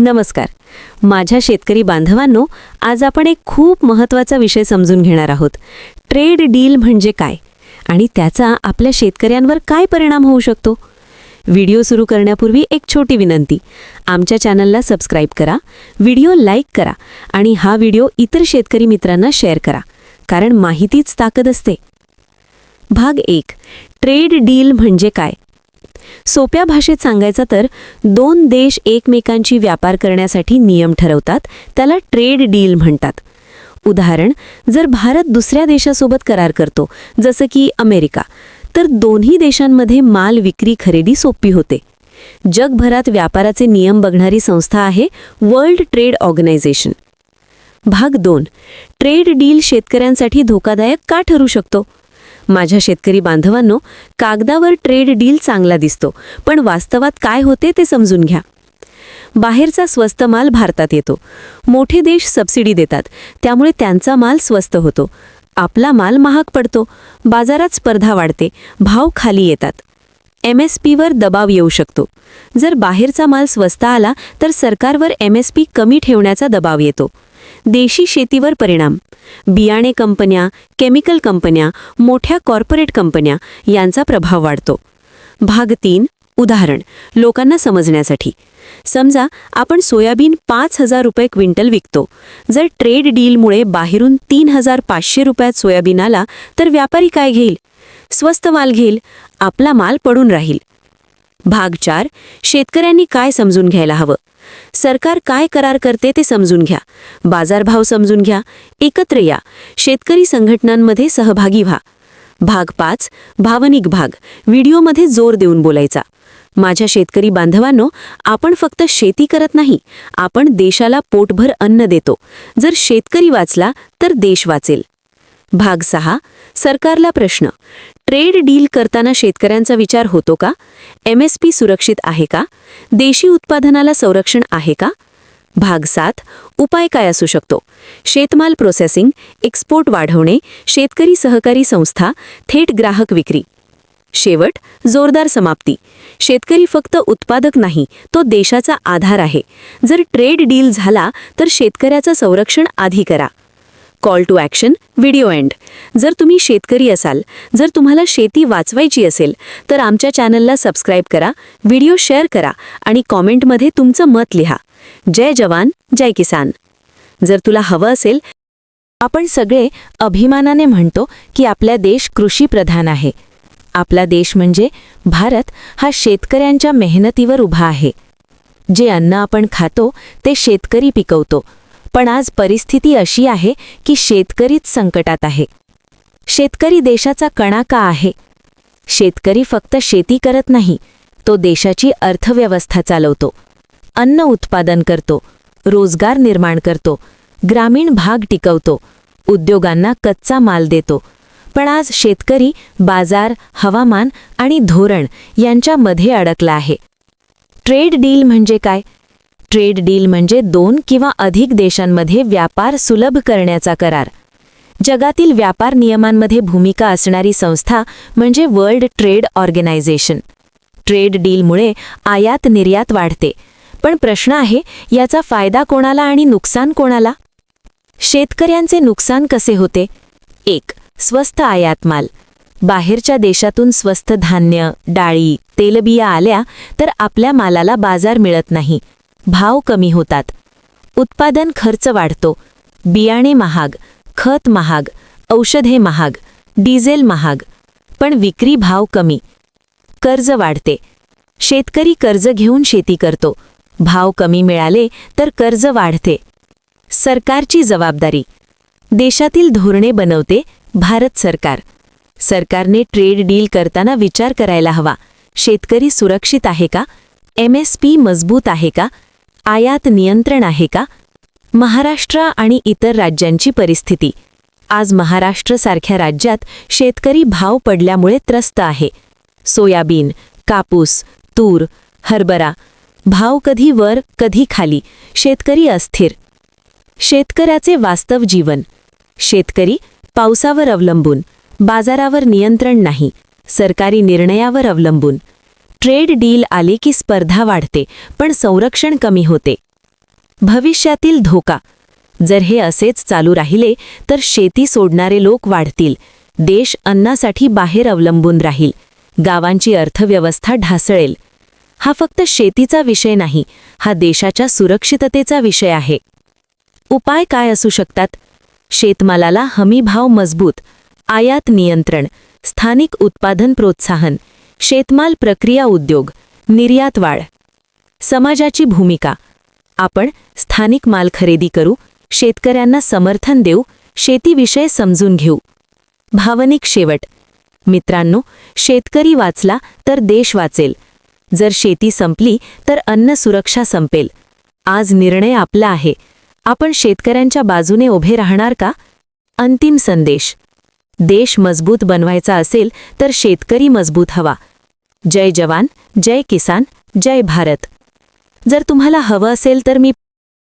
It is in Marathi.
नमस्कार. माझ्या शेतकरी बांधवांनो आज आपण एक खूप महत्त्वाचा विषय समजून घेणार आहोत. ट्रेड डील म्हणजे काय? आणि त्याचा आपल्या शेतकऱ्यांवर काय परिणाम होऊ शकतो? व्हिडिओ सुरू करण्यापूर्वी एक छोटी विनंती. आमच्या चॅनलला सबस्क्राईब करा व्हिडिओ लाईक करा आणि हा व्हिडिओ इतर शेतकरी मित्रांना शेअर करा कारण माहितीच ताकद असते. भाग एक. ट्रेड डील म्हणजे काय? सोप्या भाषेत सांगायचं तर दोन देश एकमेकांची व्यापार करण्यासाठी नियम ठरवतात त्याला ट्रेड डील म्हणतात. उदाहरण जर भारत दुसऱ्या देशासोबत करार करतो जसं की अमेरिका तर दोन्ही देशांमध्ये माल विक्री खरेदी सोपी होते. जगभरात व्यापाराचे नियम बघणारी संस्था आहे वर्ल्ड ट्रेड ऑर्गनायझेशन. भाग दोन ट्रेड डील शेतकऱ्यांसाठी धोकादायक का ठरू शकतो? माझ्या शेतकरी बांधवांनो कागदावर ट्रेड डील चांगला दिसतो पण वास्तवात काय होते ते समजून घ्या. बाहेरचा स्वस्त माल भारतात येतो. मोठे देश सबसिडी देतात त्यामुळे त्यांचा माल स्वस्त होतो. आपला माल महाग पडतो बाजारात स्पर्धा वाढते भाव खाली येतात. एम एस पीवर दबाव येऊ शकतो. जर बाहेरचा माल स्वस्त आला तर सरकारवर एम एस पी कमी ठेवण्याचा दबाव येतो. देशी शेतीवर परिणाम. बियाणे कंपन्या केमिकल कंपन्या मोठ्या कॉर्पोरेट कंपन्या यांचा प्रभाव वाढतो. भाग तीन उदाहरण लोकांना समजण्यासाठी. समजा आपण सोयाबीन पाच हजार रुपये क्विंटल विकतो. जर ट्रेड डीलमुळे बाहेरून तीन हजार पाचशे रुपयात सोयाबीन आला तर व्यापारी काय घेईल? स्वस्त माल घेईल आपला माल पडून राहील. भाग चार शेतकऱ्यांनी काय समजून घ्यायला हवं? सरकार काय करार करते ते समजून घ्या. बाजारभाव समजून घ्या. एकत्र या. शेतकरी संघटनांमध्ये सहभागी व्हा. भाग पाच भावनिक भाग. व्हिडिओमध्ये जोर देऊन बोलायचा. माझ्या शेतकरी बांधवांनो आपण फक्त शेती करत नाही आपण देशाला पोटभर अन्न देतो. जर शेतकरी वाचला तर देश वाचेल. भाग सहा सरकारला प्रश्न. ट्रेड डील करताना शेतकऱ्यांचा विचार होतो का? एम एस पी सुरक्षित आहे का? देशी उत्पादनाला संरक्षण आहे का? भाग सात उपाय काय असू शकतो? शेतमाल प्रोसेसिंग एक्सपोर्ट वाढवणे शेतकरी सहकारी संस्था थेट ग्राहक विक्री. शेवट जोरदार समाप्ती. शेतकरी फक्त उत्पादक नाही तो देशाचा आधार आहे. जर ट्रेड डील झाला तर शेतकऱ्याचं संरक्षण आधी करा. Call to action video end जर तुम्ही शेतकरी असाल जर तुम्हाला शेती वाचवायची असेल तर आमच्या चॅनलला सबस्क्राईब करा व्हिडिओ शेअर करा आणि कॉमेंटमध्ये तुमचं मत लिहा. जय जवान जय किसान. जर तुला हवं असेल आपण सगळे अभिमानाने म्हणतो की आपला देश कृषीप्रधान आहे. आपला देश म्हणजे भारत हा शेतकऱ्यांच्या मेहनतीवर उभा आहे. जे अन्न आपण खातो ते शेतकरी पिकवतो. पण आज परिस्थिती अशी आहे की शेतकरीच संकटात आहे. शेतकरी देशाचा कणा का आहे. शेतकरी फक्त शेती करत नाही तो देशाची अर्थव्यवस्था चालवतो. अन्न उत्पादन करतो रोजगार निर्माण करतो ग्रामीण भाग टिकवतो उद्योगांना कच्चा माल देतो. पण आज शेतकरी बाजार हवामान आणि धोरण यांच्यामध्ये अडकला आहे. ट्रेड डील म्हणजे काय? ट्रेड डील म्हणजे दोन किंवा अधिक देशांमध्ये व्यापार सुलभ करण्याचा करार. जगातील व्यापार नियमांमध्ये भूमिका असणारी संस्था म्हणजे वर्ल्ड ट्रेड ऑर्गनायझेशन. ट्रेड डीलमुळे आयात निर्यात वाढते. पण प्रश्न आहे याचा फायदा कोणाला आणि नुकसान कोणाला? शेतकऱ्यांचे नुकसान कसे होते? एक स्वस्त आयात माल. बाहेरच्या देशातून स्वस्त धान्य डाळी तेलबिया आल्या तर आपल्या मालाला बाजार मिळत नाही. भाव कमी होतात. उत्पादन खर्च वाढतो. बियाणे महाग खत महाग औषधे महाग डिझेल महाग पण विक्री भाव कमी. कर्ज वाढते. शेतकरी कर्ज घेऊन शेती करतो. भाव कमी मिळाले तर कर्ज वाढते. सरकारची जबाबदारी. देशातील धोरणे बनवते भारत सरकार. सरकारने ट्रेड डील करताना विचार करायला हवा. शेतकरी सुरक्षित आहे का? एम एस पी मजबूत आहे का? आयात नियंत्रण आहे का? महाराष्ट्र आणि इतर राज्यांची परिस्थिती. आज महाराष्ट्रसारख्या राज्यात शेतकरी भाव पडल्यामुळे त्रस्त आहे. सोयाबीन कापूस तूर हरभरा भाव कधी वर कधी खाली शेतकरी अस्थिर. शेतकऱ्याचे वास्तव जीवन. शेतकरी पावसावर अवलंबून बाजारावर नियंत्रण नाही सरकारी निर्णयावर अवलंबून. ट्रेड डील आले की स्पर्धा वाढते पण संरक्षण कमी होते. भविष्यातील धोका. जर हे असेच चालू राहिले तर शेती सोडणारे लोक वाढतील. देश अन्नासाठी बाहेर अवलंबून राहील. गावांची अर्थव्यवस्था ढासळेल. हा फक्त शेतीचा विषय नाही हा देशाच्या सुरक्षिततेचा विषय आहे. उपाय काय असू शकतात? शेतमालाला हमीभाव मजबूत आयात नियंत्रण स्थानिक उत्पादन प्रोत्साहन शेतमाल प्रक्रिया उद्योग निर्यात वाढ. समाजाची भूमिका. आपण स्थानिक माल खरेदी करू शेतकऱ्यांना समर्थन देऊ शेतीविषय समजून घेऊ. भावनिक शेवट. मित्रांनो शेतकरी वाचला तर देश वाचेल. जर शेती संपली तर अन्न सुरक्षा संपेल. आज निर्णय आपला आहे. आपण शेतकऱ्यांच्या बाजूने उभे राहणार का? अंतिम संदेश. देश मजबूत बनवायचा असेल तर शेतकरी मजबूत हवा. जय जवान जय किसान जय भारत. जर तुम्हाला हवं असेल तर मी